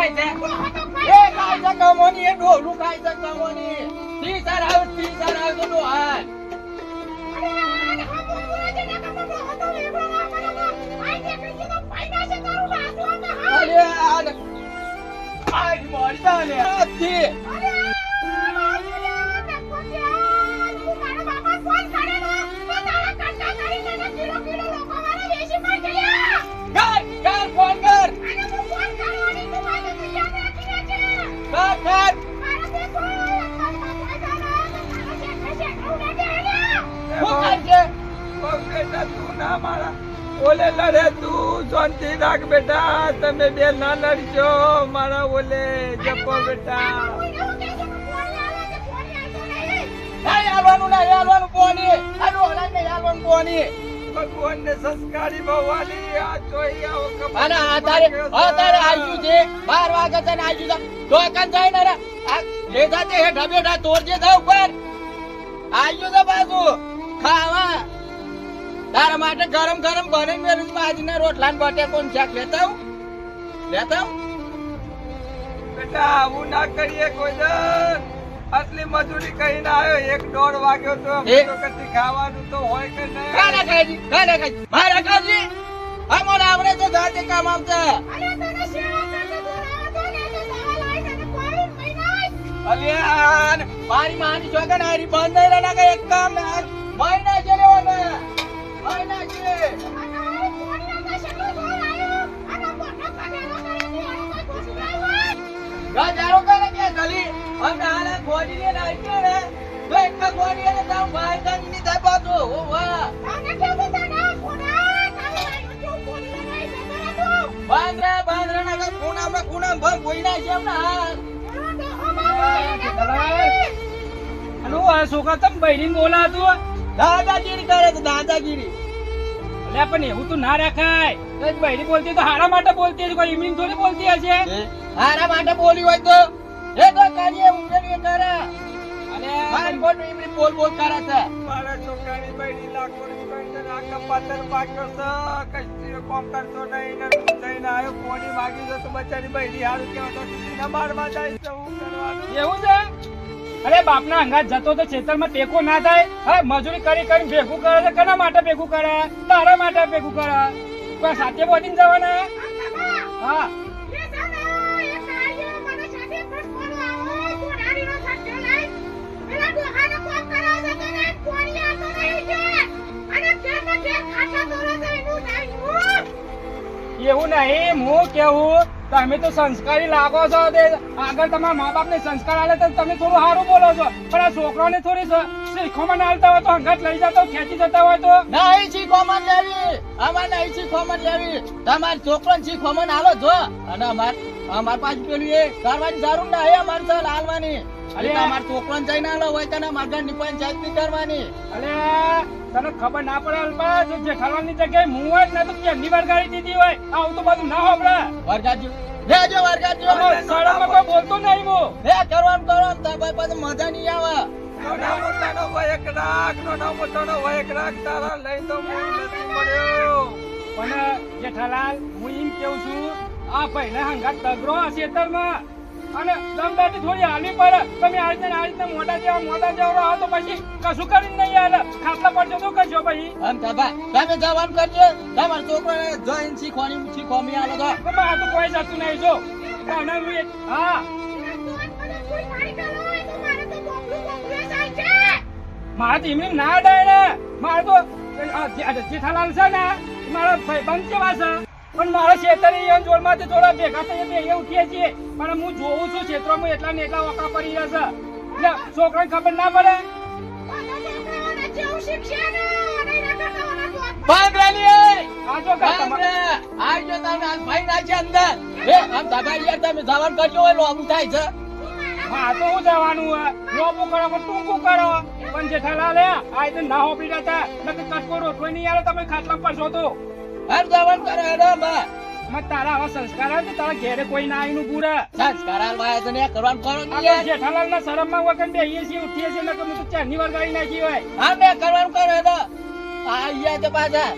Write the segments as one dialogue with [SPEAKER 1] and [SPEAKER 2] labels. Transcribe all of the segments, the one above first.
[SPEAKER 1] કામવાની ખાય છે એ ખાય છે કમોની એ ડોલું ખાય છે કમોની તી સર આવ તી સર આવ તો મારા.
[SPEAKER 2] ઓલે લડે તું શાંતિ રાખ બેટા તમે બે ના લડજો મારા ઓલે જપો બેટા.
[SPEAKER 1] નહીં હાલવાનું નહીં હાલવાનું પોની આ ડોલા નહીં હાલવાનું પોની
[SPEAKER 2] ભગવાન ને સંસ્કારી ભવાની આ જોઈ આવું
[SPEAKER 1] છે. બાર વાગે છે ને આવ્યું છે. જાય ને રે. આ લેધા તે હેઠા બેઠા તોડજે થા ઉપર. આવ્યું છે પાછું. ખાવા. તારા માટે ગરમ ગરમ બને મેલું આજના રોટલા ને બટેકોન શાક લેતા હું લેતા
[SPEAKER 2] બેટા આવું ના કરીએ કોઈ દર આટલી મજૂરી કરીને આવ્યો એક દોઢ વાગ્યો તો
[SPEAKER 1] એ?
[SPEAKER 2] તો કદી ખાવાનું તો હોય કે
[SPEAKER 1] નહીં?
[SPEAKER 2] નહીં
[SPEAKER 1] કાજી કાના કાજી મારા કાજી અમારે આવડે તો જાતે કામ આવતા. અલ્યા ને? મારી માની છોકરા હારી બંધ નહીં રહ્યા એક કામ મહિના છે લેવાના બાંદ્રા બાંદ્રા ના ખૂણા માં ખૂણા ભંગ કોઈ ના છે એમના હાલ
[SPEAKER 3] છોકરા તમ બૈરીને બોલાતું
[SPEAKER 1] દાદાગીરી કરે છે દાદાગીરી.
[SPEAKER 3] એટલે પણ એવું તો ના રાખાય. બહેરી બોલતી તો હારા માટે બોલતી હશે કોઈ એમની થોડી બોલતી હશે
[SPEAKER 1] હારા માટે બોલી હોય તો? એ તો કરીએ ઉમેરીએ કરે.
[SPEAKER 3] અને
[SPEAKER 1] મારી બોલ બોલ કરે છે.
[SPEAKER 2] મારા છોકરાની બૈરી લાખોની ને આખા પાછળ પાક્યો છે કશી કોમ કરતો નહીં ને જઈને આવ્યો કોની માગી તો બચારી બૈરી હારું કેવા તો સીધા મારવા જાય છે હું કરવાનું
[SPEAKER 3] એવું છે? અરે બાપના અંગાત જતો તો ખેતરમાં ટેકો ના થાય. હા મજૂરી કરી કરી ભેગું કરે છે. કેના માટે ભેગું કરે? તારા માટે ભેગું કરે? કોઈ સાથે બોધીને જવાના? હા. એવું નહીં, હું કેવું? તમે તો સંસ્કારી લાગો છો તે. આગળ તમારા મા બાપ ને સંસ્કાર આલે તો તમે થોડું સારું બોલો છો. પણ આ છોકરાને થોડી શીખોમાં નાલતા હોય તો હંગાત લઈ જતો, ખેંચી જતા હોય તો.
[SPEAKER 1] નહીં શીખોમન લેવી. અમાર નહીં શીખોમન લેવી. તમાર છોકરાને શીખોમન આલો, જો. અને અમાર અમાર પાછું પેલું એ કરવાની જરૂર હે અમાર સર હાલવાની અરે
[SPEAKER 3] અરે.
[SPEAKER 1] તમાર જઈ ના લો હોય તને મગજની પંચાયતની કરવાની.
[SPEAKER 3] અરે તને ખબર ના પડે અલ્પા જે ખાવાની જગ્યાએ હું જ ના તો કેમની વરગાડી દીધી હોય? આવું તો બધું ના હોબળે
[SPEAKER 1] વરગાડજો લેજો વરગાડજો
[SPEAKER 3] સાડામાં કોઈ બોલતો નહીં હું.
[SPEAKER 1] હે કરવાનું કરવાનું તો ભાઈ પાછું મજા નહીં આવે.
[SPEAKER 2] નાના મોટાનો વયક રાખ નાના મોટાનો વયક રાખ તારા લઈ તો હું નથી મળ્યો
[SPEAKER 3] પણ જેઠાલાલ હું એમ કેવું છું આ ભાઈને હંગાત તગરો ખેતરમાં. અને દમદાટી થોડી હાલવી પડે. તમે આ રીતે ને આ રીતે મોટા જેવા મોટા જેવા રહો તો પછી કશું કરીને નહીં હાલે. ખાટલા પડજો તો કરજો પછી.
[SPEAKER 1] આમ તો ભાઈ તમે જવાન કરજો. તમારા છોકરાને જોઈને શીખવાની શીખવામી આલો તો
[SPEAKER 3] તો આ તો કોઈ જતું નહીં જો. અને હું હા. મારે તો એમની ના ડાય ને મારે તો જેઠાલાલ છે ને મારા ભાઈબંધ કેવા છે? પણ મારા ખેતર એ જોડમાંથી થોડા ભેગા થઈને બે ઉઠીએ છીએ. પણ હું જોઉં છું ક્ષેત્રોમાં એટલા ને એટલા વકા પડી રહ્યા છે એટલે છોકરાને ખબર ના પડે? પણ ટૂંકું કરો. પણ જેઠાલાલ આ તો ના હોપી જતા નકર કટકો રોટલો નહીં આવે તમે ખાટલા પર છો તો.
[SPEAKER 1] હર જવાનું કરે હેડો બા
[SPEAKER 3] મત તારા આવા સંસ્કાર આવે તો તારા ઘેરે કોઈ ના આવીનું પૂરા
[SPEAKER 1] સંસ્કાર આલવા છે ને કરવાનું કરો ને
[SPEAKER 3] જેઠાલાલ ના વગર છીએ ઉઠીએ છીએ નકર હું તો ચારની વાર ગાડી નાખી હોય.
[SPEAKER 1] હા મેં કરવાનું કરો હેડો. આ અહીંયા તો પાછા.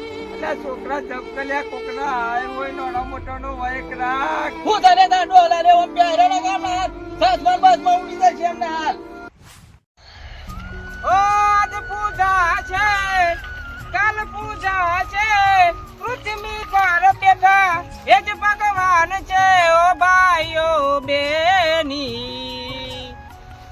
[SPEAKER 4] છોકરા જબકલ્યા કોકના આય હોય નાનો મોટો નો વાયક રાખ.
[SPEAKER 1] હું તને
[SPEAKER 4] બેની.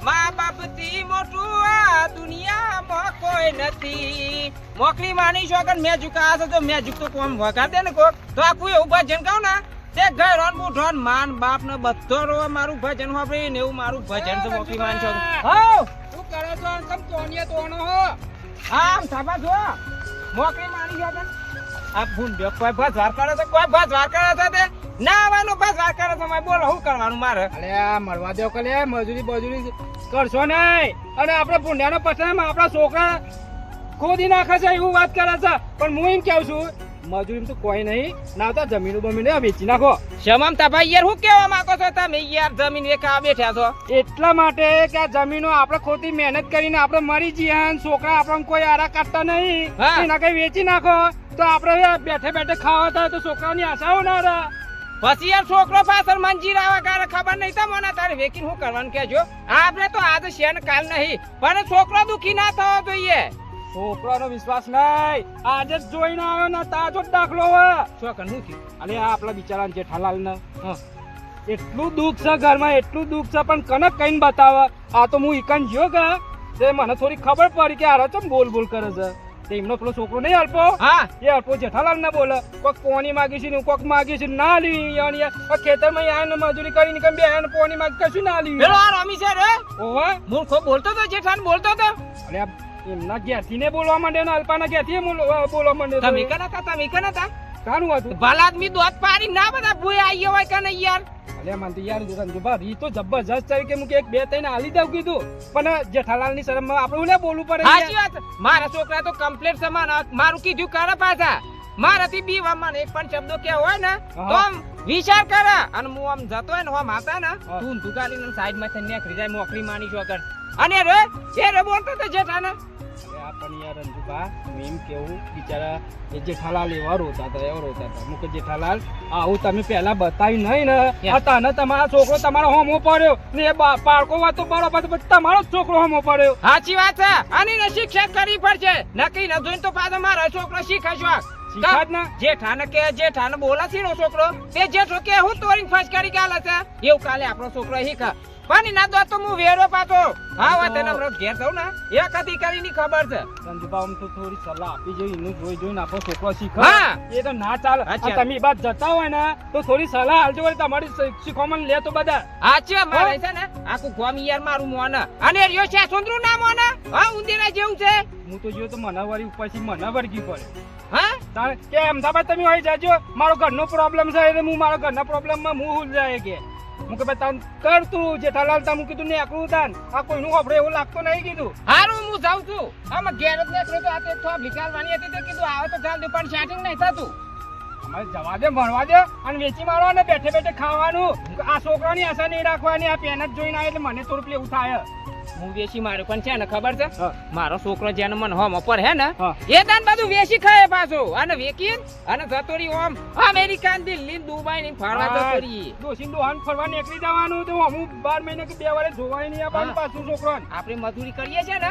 [SPEAKER 4] મા બાપથી મોટું આ દુનિયામાં કોઈ નથી. મોકલી માની શોગન મેં ઝુકા હશે તો મેં ઝુકતો કોમ વગા દે ને કોક. તો આખું એવું ભજન કહું ને તે ઘરોન બુઢોન માન બાપ ને બધો રો મારું ભજન વાપરી ને એવું મારું ભજન તો મોકલી માન શોગન હાઉ!
[SPEAKER 3] તું કરે છો તમ તોણીએ તોણો હો?
[SPEAKER 4] આમ થાપા જો મોકલી માની ગયો આ ભૂંડ્યો કોઈ ભજવાર કરે છે કોઈ ભજવાર કરે છે તે? ના આવવાનો વાત કરે છે મેં બોલો શું કરવાનું મારે?
[SPEAKER 3] અરે આ મળવા દો કલે મજૂરી બજૂરી કરશો નહીં. અને આપણે ભૂંડિયાનો પછી આપણા છોકરા ખોદી નાખે છે એવું વાત કરે છે. પણ હું એમ કહું છું મજૂરી તો કોઈ નહીં. ના તો જમીનો બમીને વેચી નાખો.
[SPEAKER 4] શમમ તભાઈ યાર શું કહેવા માંગો છો તમે? યાર જમીન એકા બેઠા છો.
[SPEAKER 3] એટલા માટે કે આ જમીનો આપણે ખોટી મહેનત કરીને આપણે મરી જઈએ અને છોકરા આપણને કોઈ આરા કાઢતા નહીં. એના કઈ વેચી નાખો. તો આપણે બેઠે બેઠે ખાવા થાય તો છોકરાની આશાઓ ના રહે.
[SPEAKER 4] પછી યાર છોકરો પાછળ મંજીર આવા ગારે ખબર નહીં તો મને તારે વેકીન હું કરવાનું કેજો આપણે તો આજે છે ને કાલ નહીં, પણ છોકરો દુખી ના થવો જોઈએ.
[SPEAKER 3] છોકરાનો વિશ્વાસ નહીં. આજે જ જોઈને આવ્યો ને તાજો દાખલો હોય
[SPEAKER 4] છોકર શું થયું
[SPEAKER 3] અને આ આપણા બિચારા જેઠાલાલ ને એટલું દુઃખ છે ઘરમાં, એટલું દુઃખ છે, પણ કનક કઈને બતાવે. આ તો હું ઇકન જ્યો કે તે મને થોડી ખબર પડી કે આ રચમ બોલ બોલ કરે છે. એમનો પેલો છોકરો નહીં અલ્પો
[SPEAKER 4] હા.
[SPEAKER 3] એ અલ્પો જેઠાલાલ ને બોલે. કોક પોની માગી છે ને કોક માગી છે ના લીધી યાર ખેતર ખેતરમાં આને મજૂરી કરીને કેમ બે આને પોની માગ? કશું ના
[SPEAKER 4] પેલો
[SPEAKER 3] લીધી
[SPEAKER 4] આ રમી છે રે.
[SPEAKER 3] ઓવા
[SPEAKER 4] મૂર્ખો બોલતો તો જેઠાન બોલતો તો.
[SPEAKER 3] અરે એમના ઘેરથી ને બોલવા માંડે ને અલ્પાના ઘેરથી બોલવા બોલવા માંડ્યો
[SPEAKER 4] તમે કના હતા તમે કના હતા?
[SPEAKER 3] કાનું હતું
[SPEAKER 4] ભલા આદમી દોત પાડી ના બધા ભૂય આવી હોય કે નહીં યાર?
[SPEAKER 3] અલે મન તો યાર રંજુભા રી તો જબરજસ્ત છે. કે મુકે એક બે ત્રણ આલી દઉં કીધું. પણ જેઠાલાલની શરમ આપણે ઓલે બોલવું પડે
[SPEAKER 4] સાચી વાત. મારા છોકરા તો કમ્પ્લેટ સમાન મારું કીધું કરે પાછા. મારાથી બી વામન એક પણ શબ્દો કે હોય ને તો વિચાર કરે. અને હું આમ જતો હોય ને આમ માતા ને
[SPEAKER 3] હા.
[SPEAKER 4] તું દુકાની સાઈડમાંથી નીકળી જાય મોકરી માની છો કર અને રે એ રે બોલતો તો જેઠાને
[SPEAKER 3] પણ યાર એમ કેવું બિચારા એ જેઠાલાલ એવા રોતા હતા એવા રોતા હતા. મુકે જેઠાલાલ આવું તમે પહેલા બતાવી નહીં ને? આ તને તમારો છોકરો તમારો હોમો પડ્યો. ને એ બાળકો વાત તો બરોબર પણ તમારો જ છોકરો હોમો પડ્યો.
[SPEAKER 4] સાચી વાત છે. આની ને શિક્ષા કરવી પડશે. નક્કી ન જોઈને તો પાછો મારો છોકરો
[SPEAKER 3] શીખાશવા
[SPEAKER 4] જેઠાને કે જેઠાને બોલા છે નો છોકરો? તે જેઠો કે હું તોરીને ફસકારી ગાલે છે? એવું કાલે આપણો છોકરો શીખા. પાણી ના દો તો હું વેરો પાતો હા વાત એના બરો ઘેર થયું ને એક અધિકારી ની ખબર છે.
[SPEAKER 3] રંજુભા આમ તો થોડી સલાહ આપી જોઈએ એનું જોઈ જોઈને આપણો છોકરો શીખે.
[SPEAKER 4] હા.
[SPEAKER 3] એ તો ના ચાલે. તમે બાદ જતા હોય ને તો થોડી સલાહ આલજો વળી તમારી શી- શીખવામાં લે તો બધા.
[SPEAKER 4] આ છે મારે છે ને આખું ગોમ યાર મારું મોન. અને રહ્યો છે સુંદરું ના મોન. હા ઉંદેરા જેવું છે.
[SPEAKER 3] હું તો જોયો તો મનાવારી ઉપરથી મને વળગી પડે.
[SPEAKER 4] હા?
[SPEAKER 3] તારે કે અમદાવાદ તમે હોય જાજો. મારો ઘરનો પ્રોબ્લેમ છે એટલે હું મારો ઘરના પ્રોબ્લેમમાં હું હુલ જાય કે. હું કે ભાઈ તાન કર તું જેઠાલાલ તા હું કીધું ને એકલું તાન. આ કોઈનું આપણે એવું લાગતો નહીં કીધું.
[SPEAKER 4] હારું હું જાઉં છું. આમાં ઘેર ને તો આ તે થોપ લીકાલવાની હતી તો કીધું આવે તો ચાલ દે પણ સેટિંગ નહીં થતું.
[SPEAKER 3] અમારે જવા દે ભણવા દે અને વેચી મારવા ને બેઠે બેઠે ખાવાનું. આ છોકરાની આશા નહીં રાખવાની આ પેન જ જોઈને આવે એટલે મને થોડું પેલું એવું થાય.
[SPEAKER 4] હું વેચી માર્યો. પણ છે ને ખબર છે? મારો છોકરો જેને મન હોમ ઉપર હે ને એ તાન બધું વેચી ખાય પાછો. અને વેકી અને જતોરી ઓમ અમેરિકા ને દિલ્હી ને દુબઈ ની ફરવા જતોરી.
[SPEAKER 3] ડોસીને ફરવા નીકળી જવાનું તો હું બાર મહિને કે બે વારે જોવાય નહીં આ પાછું છોકરો
[SPEAKER 4] આપણે મજૂરી કરીએ છે ને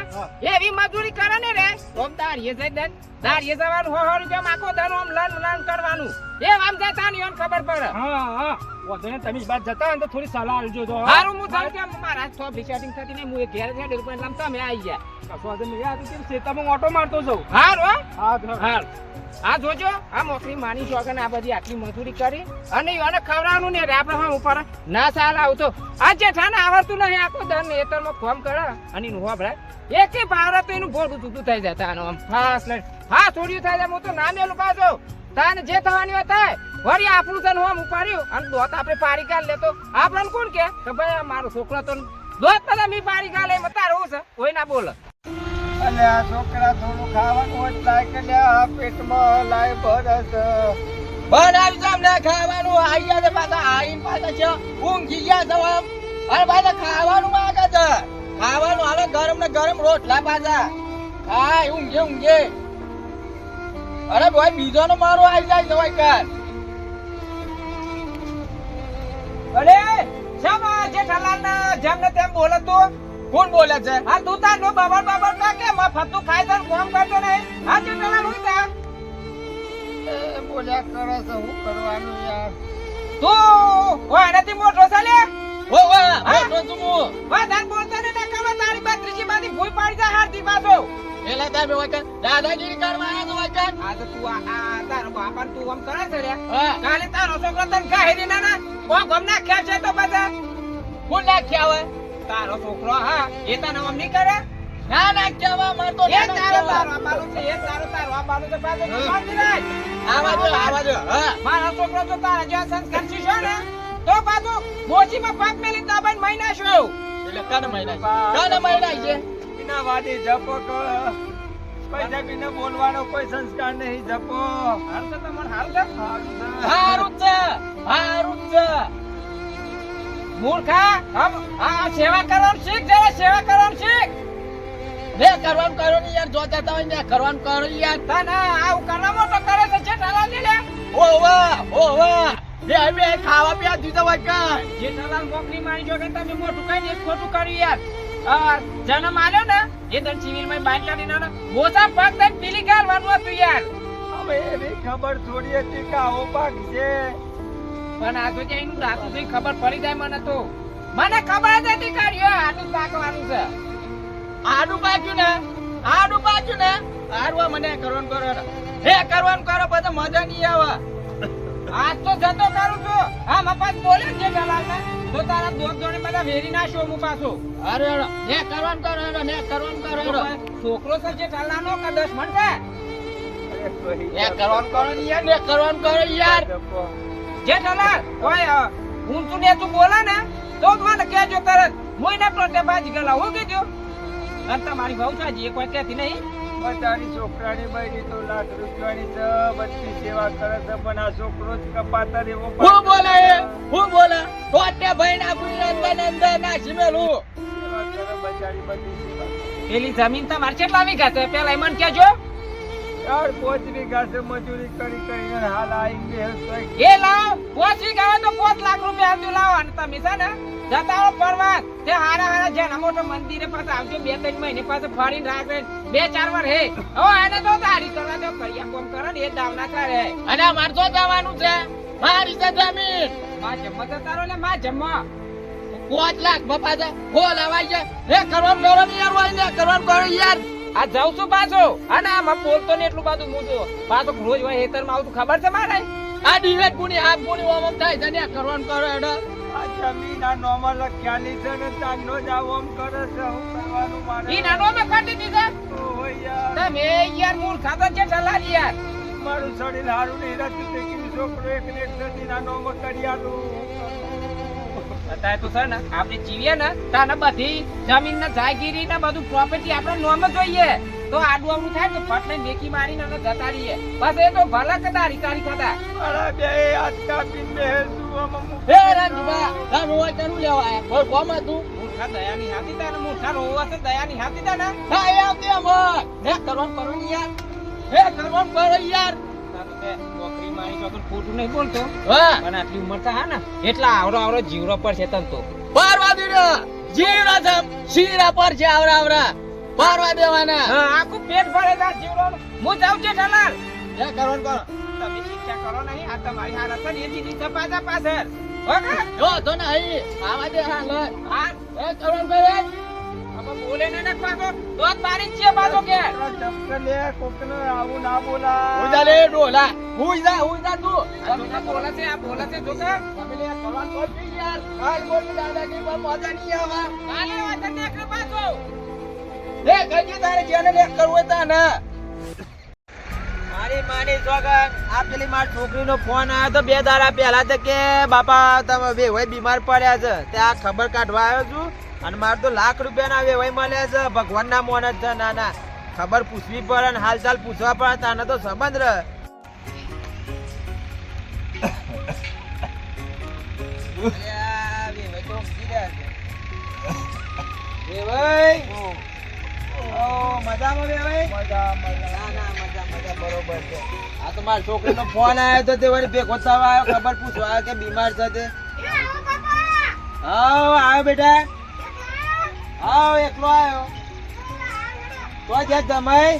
[SPEAKER 4] એવી મજૂરી કરે ને રે. ઓમ તાર એ જઈ દે. દાડીએ જવાનું હો હો રૂપિયા આખો ધન ઓમ લન લન કરવાનું. એ આમ જતા ની ખબર પડે.
[SPEAKER 3] હા હા. વાંધો તમે બાદ જતા તો થોડી સલાહ આપજો તો?
[SPEAKER 4] હારું હું જાઉં કે મારા તો રિચાર્જિંગ થતી નહીં. હું ઘેર છે એટલે આમ તમે આવી ગયા
[SPEAKER 3] કશો વાંધો નહીં. આ તો શેતામાં ઓટો મારતો જાઉં
[SPEAKER 4] હારું હો.
[SPEAKER 3] હા
[SPEAKER 4] હાર. આ જોજો. આ મોકરી માની શોખન આ બધી આટલી મજૂરી કરી. અને એને ખવડાવવાનું ને આપણે હા ઉપર. ના સાલ આવતો આ જેઠાને આવડતું નહીં આખો દર નેતરમાં ફોર્મ કરે. અને એનું હોભળે એકે ભારત એનું ભોળું તૂટું થઈ જાય આનો આમ ફાસ હા થોડ્યું થાય હું તો ના મેલું પાછો. તાને જે થવાની હોય થાય વળી આપણું તને હોમ ઉપાડ્યું. અને દોત આપણે પારી કાઢ લેતો. આપણને કોણ કે? કે ભાઈ આ મારો છોકરો તો દોત તને મી પારી કાઢ એમ તારું છે? કોઈ ના બોલે.
[SPEAKER 2] અને આ છોકરા થોડું ખાવાનું હોય લાય કે લે આ પેટમાં લાય ભરસ
[SPEAKER 1] બનાવી તમને ખાવાનું. આઈયા છે પાછા. આઈને પાછા છે. ઊંઘી ગયા છો આમ. અને પાછા ખાવાનું માંગે છે. ખાવાનું હાલે ગરમ ને ગરમ રોટલા પાછા. ખાય ઊંઘે ઊંઘે. અરે ભાઈ બીજો નો મારો આવી જાય ભાઈ કાન
[SPEAKER 4] અરે શામા જેઠાલાલ ના જેમ ને તેમ બોલે તો.
[SPEAKER 1] કોણ બોલે છે?
[SPEAKER 4] આ તું તાર નો બાબર બાબર કા કે માં ફતું ખાય તને કોમ કરતો ને આ જેઠાલાલ હું તા
[SPEAKER 2] બોલ્યા કરે છે હું કરવાનું યાર.
[SPEAKER 4] તું ઓ એનાથી મોટો છે લે
[SPEAKER 1] ઓ હા? મોટો તું હું.
[SPEAKER 4] વધારે બોલતા ને ના બા ત્રીજી માંથી ભૂલ પાડી જાય હારથી પાછો.
[SPEAKER 1] એલા તાર કાન દાદાગીરી કરવા આવ્યા છો ભાઈ
[SPEAKER 4] આ તો તું આ તારો બાપા તું આમ કરે છે રે કાલે તારો છોકરો તને કહી દે ના કોમ ગમ ના ખેર છે તો બધા
[SPEAKER 1] ના નાખ્યા હોય?
[SPEAKER 4] તારો છોકરો હા એ તને આમ નહીં કરે?
[SPEAKER 1] ના ના કેવા માર તો
[SPEAKER 4] એ તારો તારો આબાલું છે એ તારો તારો આબાલું છે તું શાંતિ રાખ.
[SPEAKER 1] આવા જો આવા જો હા.
[SPEAKER 4] મારો છોકરો તો તારા જેવા સંસ્કાર શીખ્યો ને? તો પાછું મોચીમાં પાક મેલી દાબાઈને મહિના નાખ્યો
[SPEAKER 1] એટલે કન મહિના કન મહિના છે?
[SPEAKER 2] એના વાડી જપો કર પૈસા બીને બોલવાનો કોઈ સંસ્કાર નહીં જપો.
[SPEAKER 4] હાલ તો તમને હાલ છે.
[SPEAKER 1] હારું છે. હારું છે
[SPEAKER 4] મૂર્ખા હમ આ સેવા કરવાનું શીખ જરા સેવા કરવાનું શીખ.
[SPEAKER 1] ને કરવાનું કરો ને યાર જોતા હોય ને કરવાનું કરો યાર.
[SPEAKER 4] ના આવું કરવા મોટો કરે છે છે ઠાલા લે.
[SPEAKER 1] ઓ વાહ અમે ખાવા પીવા દીધા હોય કાંઈ
[SPEAKER 4] જેઠાલાલ મોકલી મારી કે તમે મોટું કઈ ને ખોટું કર્યું યાર. જન્મ આલ્યો ને એ તન સિવિલમાં બાઈક કાઢી ના મોસા પગ દઈને પીલી ગાલવાનું હતું યાર.
[SPEAKER 2] હવે એવી ખબર થોડી હતી કે આવો પગ છે.
[SPEAKER 4] પણ આ તો જઈને રાતું થી ખબર પડી જાય મને તો. મને ખબર જ હતી કાઢ્યો આનું પાકવાનું છે.
[SPEAKER 1] આડું પાક્યું ને આડું પાક્યું ને આડવા મને કરવાનું કરો. હે કરવાનું કરો બધા મજા નહીં આવે.
[SPEAKER 4] આજ તો જતો કરું છું. હા મપાસ બોલે છે ગલાલ ને તો તારા દોસ્ત જોડે બધા વેરી ના શો હું પાછો.
[SPEAKER 1] અરે અરે, ને કરવાનું કરો હેડો, ને કરવાનું કરો હેડો.
[SPEAKER 4] છોકરો છે જે ઠાલાનો કે દસ મણ
[SPEAKER 1] એ કરવાનું કરો ને યાર ને કરવાનું કરો યાર.
[SPEAKER 4] જે ઠાલાલ કોઈ તું ને તું બોલે ને તો મને કહેજો તરત. હું એના પ્લોટે બાજી ગલા હું કીધું? અને તમારી ભાવ છે કોઈ કહેતી નહીં.
[SPEAKER 2] બધાની છોકરાની બૈરી તો લાખ રૂપિયાની છે બધી સેવા કરે છે પણ આ છોકરો જ કપાતર એવો
[SPEAKER 1] હું બોલે? હું બોલે ટોટે ભાઈ ના ગુજરાત અંદર ના સિમેલું.
[SPEAKER 4] પેલી જમીન તમારે કેટલા વીઘા છે પેલા એ મને
[SPEAKER 2] યાર પોચ વીઘા છે મજૂરી કરી કરીને હાલ બે
[SPEAKER 4] એ લાવ પોચ વીઘા તો પોચ લાખ રૂપિયા આવજો લાવો. અને તમે છે ને જતા આવો પરવાસ તે હારા હારા જેના મોટો મંદિરે પાસે આવજો બે ત્રણ મહિને પાસે ફરીને રાખે બે ચાર વાર હે. ઓ આને તો તારી કરવા દો કરિયા કોમ કરે ને એ દાવના કરે.
[SPEAKER 1] અને અમારે તો જવાનું છે. મારી છે જમીન.
[SPEAKER 4] માં જમવા જતા રહો ને માં જમવા.
[SPEAKER 1] પાંચ લાખ બપા છે. બોલ આવાય છે. ને કરવાનું કરો ને યાર વાય ને કરવાનું કરો યાર
[SPEAKER 4] આ જાઉં છું પાછો. અને આમાં બોલતો ને એટલું બધું મૂજો તો પાછો રોજ હોય હેતરમાં આવતું ખબર છે મારે?
[SPEAKER 1] આ દિવસ ગુની આ ગુની ઓમ ઓમ થાય છે ને કરવાનું કરો હેડો.
[SPEAKER 2] આ જમીન આ નોમાં લખ્યાની છે ને તારનો જ કરે છે હું કરવાનું મારે.
[SPEAKER 4] ઈ નાનો મેં કાઢી દીધા
[SPEAKER 2] ઓહો યાર.
[SPEAKER 4] તમે યાર મૂળ ખાતા છે ઠલાલી યાર.
[SPEAKER 2] મારું શરીર હારું નહીં રહેતું તે કીધું છોકરો એક ને એક નોમાં કરી આલું.
[SPEAKER 4] અત્યારે તો સર ને આપણે જીવીએ ને તાને બધી જમીન ને જાગીરી ને બધું પ્રોપર્ટી આપણે નોમ જોઈએ. તો આડું આવડું થાય તો ફટ લઈને મેકી મારીને અને જતા રહીએ. બસ એ તો ભલા કદા રિકારી થતા.
[SPEAKER 2] મારા બે હાથ કાપીને બેસું
[SPEAKER 1] હે રાજુબા રામ હોય તેનું લેવા આયા? કોઈ કોમ હતું.
[SPEAKER 4] દયાની હાથી તાને મૂર્ખા રોવા છે દયાની હાથી તાને
[SPEAKER 1] હા એ આવતી અમર. હે કરવાનું કરો યાર. હે કરવાનું કરો યાર.
[SPEAKER 4] તારું તે મારી ખોટું નહીં બોલતો.
[SPEAKER 1] હા.
[SPEAKER 4] પણ આટલી ઉંમર તો હા ને. એટલા આવડો આવડો જીવરો પર છે તન તો.
[SPEAKER 1] પારવા દીધો. જીવડા જમ શીરા પર છે આવરા આવરા પારવા દેવાના.
[SPEAKER 4] હા આખું પેટ ભરે છે જીવરો. હું જાઉં છે ઠલાલ
[SPEAKER 1] હે કરવાનું કરો
[SPEAKER 4] તમે શિક્ષા કરો નહીં. આ તમારી હાલત છે ને એ જીની પાછા પાછળ. ઓકે
[SPEAKER 1] જો તો ને અહીં આવા દે હા. લે હા કરવાનું કરે
[SPEAKER 4] હવે બોલે ને ને પાછો દોત મારી છે પાછો કે.
[SPEAKER 2] આ લે કોકને આવું ના બોલાય.
[SPEAKER 1] ઉજા લે ડોલા ઉજા ઉજા તું.
[SPEAKER 4] આ જોતા છે આ બોલે છે જોતા.
[SPEAKER 1] તમે લે કરવાનું કરો જી યાર. હાલ બોલ દાદાગીરી પર મજા નહીં આવે
[SPEAKER 4] કાલે વાત નીકળ પાછો.
[SPEAKER 1] લે કઈ તારે જેને લે કરવું તા ના
[SPEAKER 5] મારી માની સોગન આ પેલી મારી છોકરીનો ફોન આવ્યો તો બે દાડા પહેલા તો કે બાપા તમે બે હોય બીમાર પડ્યા છે. તે આ ખબર કાઢવા આવ્યો છું. અને મારે તો લાખ રૂપિયાના વેવાય મળ્યા છે. ભગવાનના મોન જ છે. ના ના. ખબર પૂછવી પડે ને હાલચાલ પૂછવા પડે. તાને તો સંબંધ રહે. છોકરીનો ફોન આવ્યો તો તે વળી ભેગો થવા આવ્યો ખબર પૂછવા આવ્યો કે બીમાર છે તે. આવો આવ્યો બેટા. આવો એકલો આવ્યો તો જે જમાઈ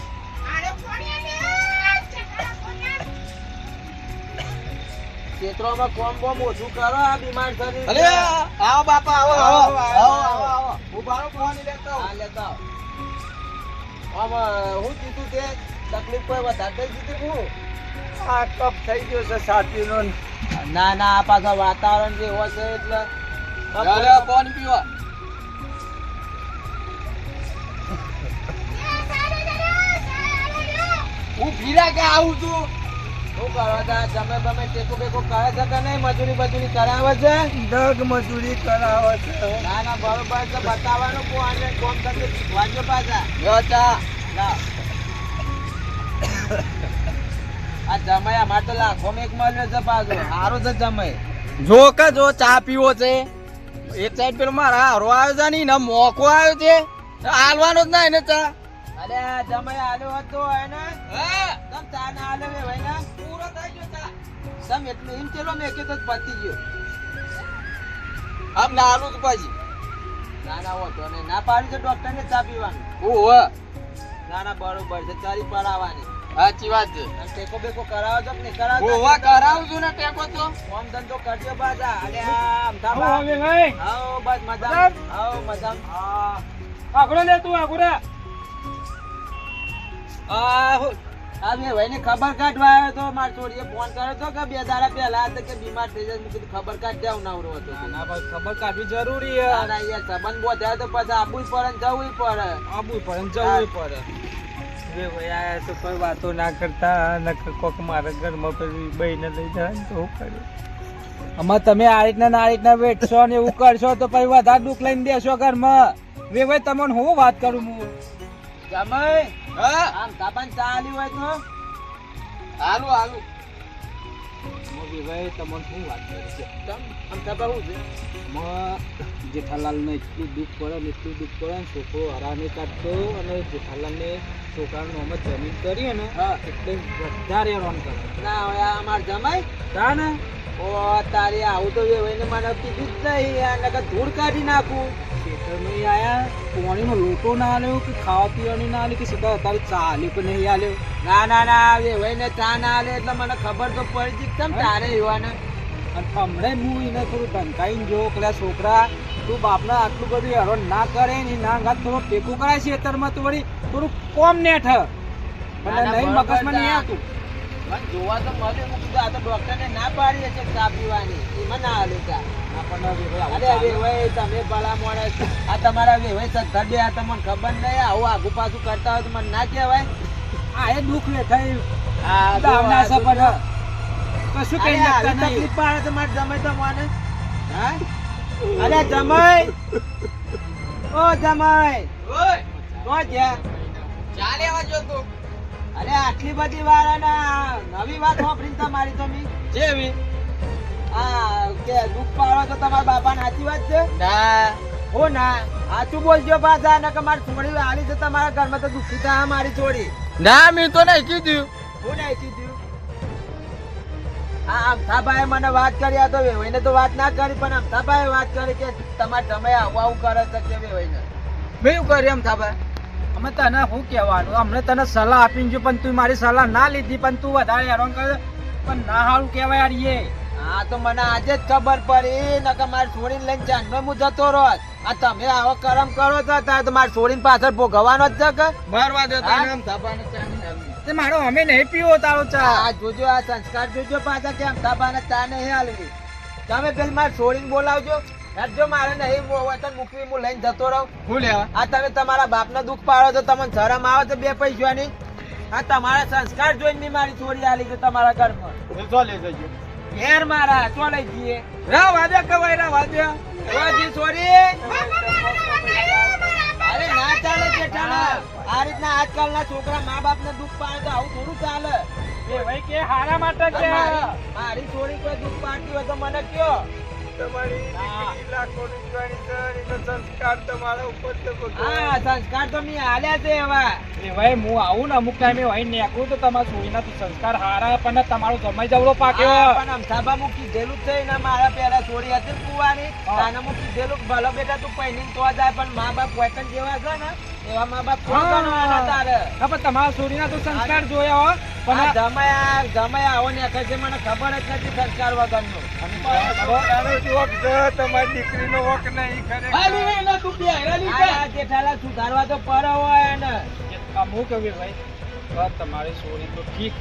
[SPEAKER 5] ક્ષેત્રોમાં કોમ બોમ ઓછું કરો આ બીમાર છે ને.
[SPEAKER 1] આવો બાપા આવો આવો આવો આવો આવો
[SPEAKER 5] ઉભારો ફોન લેતો હા લેતો આમ હું કીધું તે તકલીફ કોઈ વધારે જીતી હું
[SPEAKER 4] આ કપ થઈ ગયો છે છાતીનો ના
[SPEAKER 5] ના આ પાછા વાતાવરણ જે હોય છે એટલે.
[SPEAKER 1] પાણી પીવા. હું ફીરા કે આવું છું?
[SPEAKER 5] શું કરો તા તમે તમે ટેકો બેકો કરે છે કે નહીં? મજૂરી મજૂરી કરાવે છે?
[SPEAKER 4] ડગ મજૂરી કરાવે છે.
[SPEAKER 5] ના ના બરોબર છે. બતાવવાનું કોણ આને કોણ તમને શીખવાડજો પાછા.
[SPEAKER 1] લ્યો ચા.
[SPEAKER 5] આ જમાઈ માટે તો લાખો એક મળ્યો છે પાછો. સારો છે જમાય
[SPEAKER 1] જો કે જો ચા પીવો છે. એક સાઈડ પેલો મારા હારો આવ્યો છે ને મોકો આવ્યો છે. હાલવાનો જ ના એને ચા.
[SPEAKER 5] અરે આ જમાઈ હતો એને.
[SPEAKER 1] હા
[SPEAKER 5] તમ ચા ના આલે વે ભાઈ ના
[SPEAKER 1] પૂરો થઈ ગયો ચા
[SPEAKER 5] તમ એટલું એમ ચેલો મેં કીધું જ પતી ગયો.
[SPEAKER 1] આમ ના હાલું તો પછી.
[SPEAKER 5] ના ના હોતો ને ના પાડી છે ડોક્ટર ને ચા પીવાનું.
[SPEAKER 1] ઓહો
[SPEAKER 5] ના ના બરોબર છે ચારી પડાવવાની.
[SPEAKER 1] સાચી વાત છે.
[SPEAKER 5] ટેકો બેકો કરાવો છું
[SPEAKER 1] ને ટેકો તો.
[SPEAKER 5] ધંધો કરજો પાછા અલે આમ થા
[SPEAKER 3] આવો હવે
[SPEAKER 5] આવો બસ મજા? આવો મજા
[SPEAKER 3] હા. લે તું આકડો.
[SPEAKER 5] આ હું આ બે ભાઈને ખબર કાઢવા આવ્યો તો મારા છોડીએ ફોન કર્યો તો કે બે દાડા પહેલા હતા કે બીમાર થઈ જાય કીધું ખબર કાઢ જાવ નવરો હતો.
[SPEAKER 3] ના ભાઈ ખબર કાઢવી જરૂરી
[SPEAKER 5] ના, ના, યાર, સંબંધ બોધ્યા તો પછી આપવું પડે જવું પડે.
[SPEAKER 3] આબુ પડે જવું પડે.
[SPEAKER 4] બે ભાઈ આયા તો કોઈ વાતો ના કરતા નકર કોક મારા ઘરમાં પછી બહેને લઈ જાય તો હું કર્યું
[SPEAKER 3] આમાં તમે આ રીતના ને આ રીતના વેઠશો ને એવું કરશો તો પછી વધારે દુઃખ લઈને દેશો ઘરમાં. વે ભાઈ તમને હું વાત કરું હું
[SPEAKER 5] જમાઈ
[SPEAKER 1] હા?
[SPEAKER 5] આમ તાબાન ચાલી હોય તો?
[SPEAKER 3] મોદી ભાઈ તમને હું વાત છે?
[SPEAKER 5] તમ આમ તાબા શું છે?
[SPEAKER 3] જેઠાલાલ ને એટલું દુઃખ પડે ને એટલું દુઃખ પડે ને છોકરો હરાને કાઢતો અને જેઠાલાલ ને છોકરાનું અમે જમીન કરીએ ને
[SPEAKER 5] હા.
[SPEAKER 3] એટલે વધારે રોન કરે.
[SPEAKER 5] ના હવે અમાર જમાય
[SPEAKER 3] તા ને?
[SPEAKER 5] ઓ તારે આવું તો એને મને કીધું જ નહીં નકર ધૂળ કાઢી નાખું.
[SPEAKER 3] ખેતરમાં આયા? પાણીનો લોટો ના આલ્યો કે ખાવા પીવાની ના આલ્યો કે સીધા અત્યારે ચા આલ્યો કે નહીં આલ્યો?
[SPEAKER 5] ના ના ના વેવાઈને ચા ના આલે એટલે મને ખબર તો પડી જ કેમ તારે એવાને
[SPEAKER 3] અને હમણાં હું એને થોડું ધમકાઈને જો કે છોકરા તું બાપના આટલું બધું હેરાન ના કરે ને ના ગાત થોડો ટેકો કરાય છે અત્યારમાં તો વળી થોડું કોમ નેઠ.
[SPEAKER 5] મને
[SPEAKER 3] નહીં મગજમાં નહીં. આવતું.
[SPEAKER 5] મને જોવા તો હું કીધું આ તો ડોક્ટરને ના પાડી હશે ચા પીવાની. એમાં ના આલે ચા.
[SPEAKER 3] આપણને હવે ભાઈ આવું
[SPEAKER 5] અરે
[SPEAKER 3] ચાલે.
[SPEAKER 5] વેવાઈ તમે ભલા માણસ. આ તમારા વેવાઈ સત્તર બે આ તમને ખબર નહીં આવું આગુ પાછું કરતા હોય તો મને ના કહેવાય.
[SPEAKER 3] આ એ દુઃખ થઈ.
[SPEAKER 5] આ
[SPEAKER 3] દાવના પણ કશું
[SPEAKER 5] કહી
[SPEAKER 3] નાખતા નહીં
[SPEAKER 5] તકલીફ પાડે તો મારે જમાઈ તો મને. હા? અરે જમાઈ. ઓ જમાઈ.
[SPEAKER 1] ઓય!
[SPEAKER 5] તો જ્યાં
[SPEAKER 1] ચા લેવા તું.
[SPEAKER 5] અરે આટલી બધી વાર અને નવી વાત વાપરીને તમારી તો મી.
[SPEAKER 1] જેવી?
[SPEAKER 5] આ કે દુઃખ પાડો તો તમારા બાપાને સાચી વાત છે?
[SPEAKER 1] ના.
[SPEAKER 5] હો ના સાચું બોલજો પાછા ને કે મારી છોડી હાલી છે તમારા ઘરમાં તો દુઃખી થાય મારી છોડી
[SPEAKER 1] ના મેં તો નહીં કીધું.
[SPEAKER 5] હું નહીં કીધું? આ અમથાભાઈએ મને વાત કરી આ તો વેવાઈને તો વાત ના કરી પણ અમથાભાઈ વાત કરી કે તમારે તમે આવું આવું કરે છે કે વેવાઈને.
[SPEAKER 1] મેં કર્યું એમ થાબા
[SPEAKER 3] અમે તને શું કહેવાનું? અમને તને સલાહ આપીને જો પણ તું મારી સલાહ ના લીધી પણ તું વધારે હેરાન કર પણ ના સારું કહેવાય યાર એ.
[SPEAKER 5] હા તો મને આજે જ ખબર પડી નકર મારે છોડીને લઈને જાનનો હું જતો રોત આ તમે આવો કરમ કરો છો ત્યાં તો મારે છોડીને પાછળ ભોગવવાનો જ છે કે?
[SPEAKER 1] મારવા દે.
[SPEAKER 3] તે મારો અમે નહીં પીવો તારો ચા.
[SPEAKER 5] આ જોજો આ સંસ્કાર જોજો પાછા કેમ અમથાભાઈને ચા નહીં હાલવી તમે પેલી મારે છોડીને બોલાવજો. જો મારે નહીં વતન મૂકવી હું લઈને જતો રહું.
[SPEAKER 1] શું લેવા
[SPEAKER 5] આ તમે તમારા બાપને દુઃખ પાડો તો તમને શરમ આવે છે બે પૈસાની? આ તમારા સંસ્કાર જોઈને બી મારી છોડી આલી છે તમારા ઘરમાં.
[SPEAKER 1] તો લઈ જજો.
[SPEAKER 5] ઘેર મારા ચો લઈ જઈએ.
[SPEAKER 4] રા વાદ્યા કવાય રા વાદ્યા
[SPEAKER 5] રોજી છોરી. અરે ના ચાલે જેઠાલા આ રીતના આજકાલના છોકરા મા બાપને દુઃખ પાડે તો આવું થોડું ચાલે.
[SPEAKER 3] એ ભાઈ કે હારા માટે કે?
[SPEAKER 5] મારી મારી છોરી કોઈ દુઃખ પાડતી હોય તો મને કયો?
[SPEAKER 4] સંસ્કાર
[SPEAKER 5] તો મેં છે
[SPEAKER 3] ભાઈ હું આવું ને અમુક ટાઈમે નીકળું તો તમારા છોરીના તો સંસ્કાર હારા પણ તમારો સમય જવડો પાક્યો
[SPEAKER 5] પણ અમથાબા હું કીધેલું જ છે ને મારા પેલા છોડી હતી ને કુંવારી
[SPEAKER 3] હા.
[SPEAKER 5] તાને હું કીધેલું ભલે બેટા તું પહેરીને તો જાય પણ મા બાપ વતન જેવા છે ને એવા મા બાપ કોણ
[SPEAKER 3] હા.
[SPEAKER 5] બનવાના તારે?
[SPEAKER 3] હા પણ તમારા છોરીના તો સંસ્કાર જોયા હો. પણ
[SPEAKER 5] જમાયા જમાયા આવો ને છે મને ખબર જ નથી સંસ્કાર વગરનું.
[SPEAKER 4] તમારી દીકરીનો વોક નહીં
[SPEAKER 1] કર.
[SPEAKER 5] સુધારવા તો પર હોય ને
[SPEAKER 3] અમુક હવે ભાઈ તમારી છોરી તો ઠીક.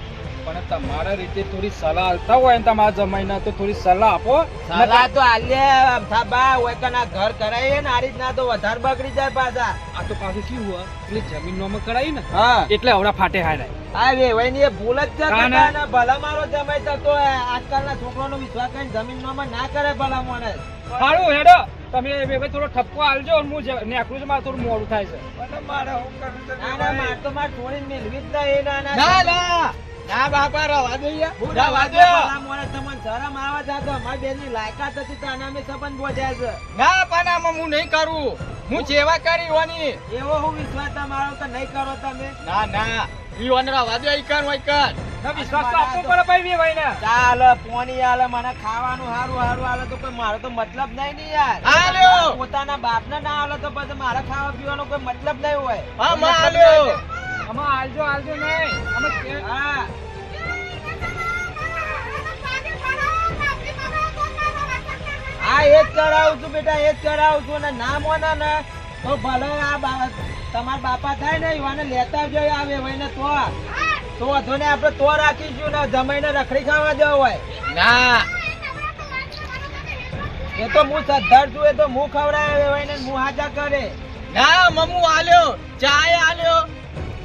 [SPEAKER 3] પણ તમારા રીતે થોડી સલાહ આલતા હોય ને તમારા જમાઈને તો થોડી સલાહ આપો.
[SPEAKER 5] સલાહ તો આલ્યા અમથાબા હોય કે ના ઘર કરાઈએ ને આ રીતના તો વધારે બગડી જાય પાછા.
[SPEAKER 3] આ તો પાછું શું હોય? એટલે જમીન નોમાં કરાવી ને
[SPEAKER 5] હા.
[SPEAKER 3] એટલે આવડા ફાટે હારાય
[SPEAKER 5] આ વેવાઈની એ ભૂલ જ છે. ભલા મારો જમાઈ થતો આજકાલના છોકરાનો વિશ્વાસ કરીને જમીન નોમાં ના કરે ભલા માણસ.
[SPEAKER 3] સારું હેડો. તમે ભાઈ થોડો ઠપકો આલજો અને હું જે- નેકળું છું મારે થોડું મોડું થાય છે.
[SPEAKER 4] મને મારે હું કરું છે
[SPEAKER 5] ના ના માર તો મારે છોડીને મેળવી જ નહીં ના. ના
[SPEAKER 1] ના. ના ના બાપા રવા
[SPEAKER 5] હું
[SPEAKER 1] રવા દે.
[SPEAKER 5] દે માણસ તમને શરમ આવે છે તો અમારી બેનની લાયકાત હતી તો આને અમે સંબંધ બોજાય છે.
[SPEAKER 1] ના પણ હું નહીં કરું. હું જેવા કરી હોની
[SPEAKER 5] એવો હું વિશ્વાસ તમારો તો નહીં કરો તમે.
[SPEAKER 1] ના ના. ઈ ઓન રવા દે ઈ કર હોય કર.
[SPEAKER 3] ના વિશ્વાસ તો આપવો પડે ભાઈ બે ભાઈને.
[SPEAKER 5] ચાલ પોણી આલે મને ખાવાનું હારું હારું આલે તો કોઈ મારો તો મતલબ નહીં ને યાર.
[SPEAKER 1] આલ્યો.
[SPEAKER 5] પોતાના બાપને ના આલે તો પછી મારે ખાવા પીવાનો કોઈ મતલબ નહીં હોય.
[SPEAKER 1] હા
[SPEAKER 5] માં મતલબ
[SPEAKER 3] આમાં આલજો આલજો નહીં. અમે
[SPEAKER 5] હા. હા, એ જ છું બેટા, એ જ કરાવું ના મોના ને, તો ભલે આ તમારા બાપા થાય ને, યુવાને લેતા જઈ આવે વહીને તો. તો વધુ ને આપણે તો રાખીશું ને, જમાઈને રખડી ખાવા દેવો હોય.
[SPEAKER 1] ના.
[SPEAKER 5] એ તો હું સદ્ધર છું, એ તો હું ખવડાવે વહીને હું હાજા કરે.
[SPEAKER 1] ના મમુ આલ્યો ચાય આલ્યો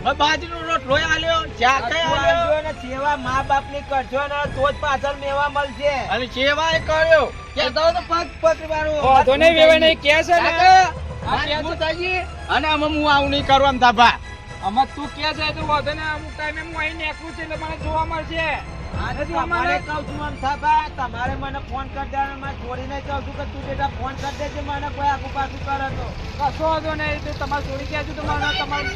[SPEAKER 1] બાજરીનો રોટલો આલ્યો ચા કઈ આલ્યો.
[SPEAKER 5] ને સેવા મા બાપની કરશો ને તો જ પાછળ મેવા મળશે.
[SPEAKER 1] અને સેવાય કર્યો. કે તો તો પગ
[SPEAKER 3] બે ભાઈને કે ને. કે છે.
[SPEAKER 1] થઈ અને આમાં હું આવું નહીં કરવા થાભા
[SPEAKER 3] અમે તું કે છે તો વાંધો ને અમુક ટાઈમે હું અહીં નીકળું છે એટલે મને જોવા મળશે.
[SPEAKER 5] તમારે
[SPEAKER 3] અમારે-
[SPEAKER 5] કહું છું આમ થાબા તમારે મને ફોન કરી દેવાનો મારે છોડીને કહું છું કે તું બેટા ફોન કરી દેજે મને કોઈ આખું પાછું કરે તો.
[SPEAKER 3] કશો વાંધો નહીં તો તમારે છોડી કહેજો તો મને તમારું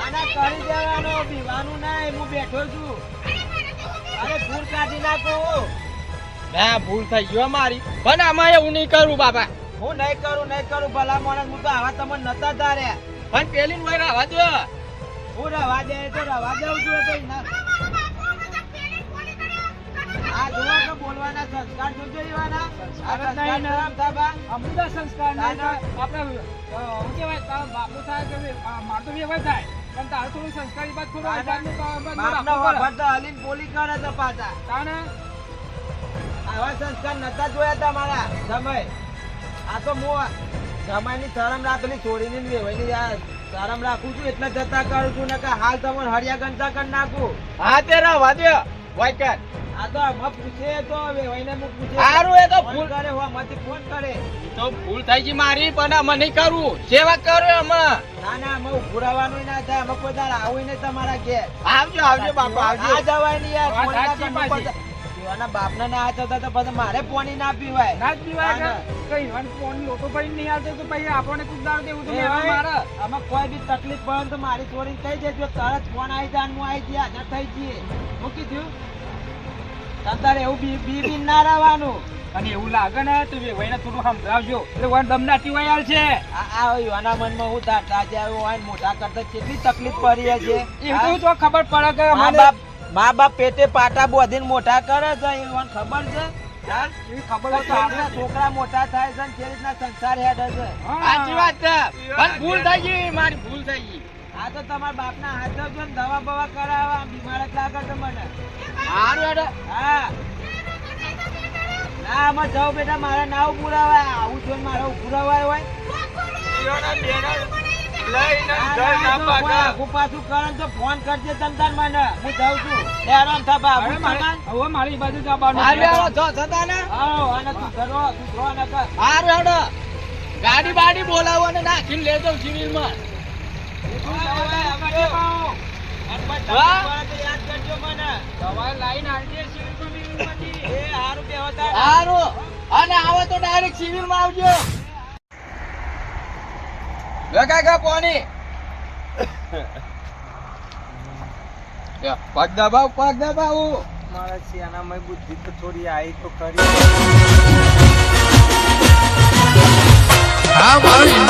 [SPEAKER 5] આના કરી દેવાનો પીવાનું નહીં હું બેઠો છું. અરે ભૂલ કાઢી નાખું.
[SPEAKER 1] ના ભૂલ થઈ ગયો મારી. પણ આમાં એવું નહીં કરું બાબા
[SPEAKER 5] હું નહીં કરું નહીં કરું ભલા માણસ હું તો આવા તમને નતા ધાર્યા.
[SPEAKER 1] પણ પેલી ને વઈ રાવા દો
[SPEAKER 5] વાજે પૂરા વાજે તો જોઈએ તો આ જોવા બોલવાના સંસ્કાર જોજો એવાના
[SPEAKER 3] સંસ્કાર જ
[SPEAKER 5] સંસ્કાર
[SPEAKER 3] નહીં ને.
[SPEAKER 5] ખરાબ થાબા
[SPEAKER 3] અમુદા સંસ્કાર
[SPEAKER 5] ના,
[SPEAKER 3] આપણે અ, કહેવાય તારો બાપનું થાય કે વે- તો વ્યવહાર થાય. પણ તારું થોડું સંસ્કારી બાદ થોડું
[SPEAKER 5] ના, ના. તો હલીને બોલી કરે છે પાછા.
[SPEAKER 3] તાને
[SPEAKER 5] આવા સંસ્કાર નતા જોયા તમારા સમય. આ તો હું સમયની શરમ રાખેલી છોડીને ને વેવાઈની આ રાખું છું એટલે જતા કરું છું ને કે હાલ તમને હરિયા ગંજા કર નાખું.
[SPEAKER 1] હા તે રાવા દો વઈ કર.
[SPEAKER 5] આ તો આમાં પૂછે તો વેવાઈને મુ પૂછે.
[SPEAKER 1] હારું એ તો ભૂલ.
[SPEAKER 5] કરે હો મતી ફોન કરે.
[SPEAKER 1] તો ભૂલ થઈ ગઈ મારી પણ અમે નહીં કરું. સેવા કર્યો આમાં
[SPEAKER 5] ના ના અમે ઉભરાવાનું ના થાય. અમે કોઈ દાડ આવું તમારા ઘેર.
[SPEAKER 1] આવજો આવજો બાપા આવજો.
[SPEAKER 5] આ જવાય નહીં યાર
[SPEAKER 3] સાચી પાછી.
[SPEAKER 5] પીવાના બાપને ના હાથ હતા તો પછી મારે પોણી ના પીવાય.
[SPEAKER 3] ના જ પીવાય કઈ વન ફોન લોટો પડી નહીં આવતો તો પછી આપણને કુછ દાળ દેવું? તો મારે.
[SPEAKER 5] આમાં કોઈ બી તકલીફ પડે તો મારી છોડીને થઈ જજો. તરત ફોન આવી જાય હું આવી જઈએ હાજર થઈ જઈએ. મૂકી દઉં તારે એવું બી બી બી ના રહેવાનું.
[SPEAKER 3] અને એવું લાગે ને તો ભાઈને થોડું સમજાવજો એટલે વન દમના ટીવાય છે.
[SPEAKER 5] આ યુવાના મનમાં હું તાતા જે આવ્યો હોય મોટા કરતા કેટલી તકલીફ પડી છે
[SPEAKER 3] એ તો ખબર પડે કે
[SPEAKER 5] મા બાપ મા બાપ પેટે પાટા બોધીને મોટા કરે છે એ મને ખબર છે?
[SPEAKER 3] ખબર
[SPEAKER 5] તો
[SPEAKER 3] આપણે
[SPEAKER 5] છોકરા મોટા થાય છે ને જે રીતના સંસાર હેડે છે?
[SPEAKER 1] સાચી વાત છે. પણ ભૂલ થઈ ગઈ મારી ભૂલ થઈ ગઈ.
[SPEAKER 5] આ તો તમારા બાપના હાથ જો ને દવા બવા કરાવવા બીમાર જ લાગે છે મને.
[SPEAKER 1] હારું હેડો.
[SPEAKER 5] હા. ના આમાં જાઓ બેટા મારે નાવ ઉભું આવું જોઈને મારા ઉભું રહેવાય હોય.
[SPEAKER 6] જાઉં
[SPEAKER 5] મારે- બાજુ.
[SPEAKER 1] ગાડી બાડી બોલાવો અને નાખીને
[SPEAKER 6] હારું બે હતા
[SPEAKER 1] હારું. અને આવો તો ડાયરેક્ટ સિવિલમાં આવજો. લે કાકા પાણી. પગ દબાવ પગ દબાવ.
[SPEAKER 2] મારા સિયાનામાં બુદ્ધિ તો થોડી આવી તો કરી હા મારું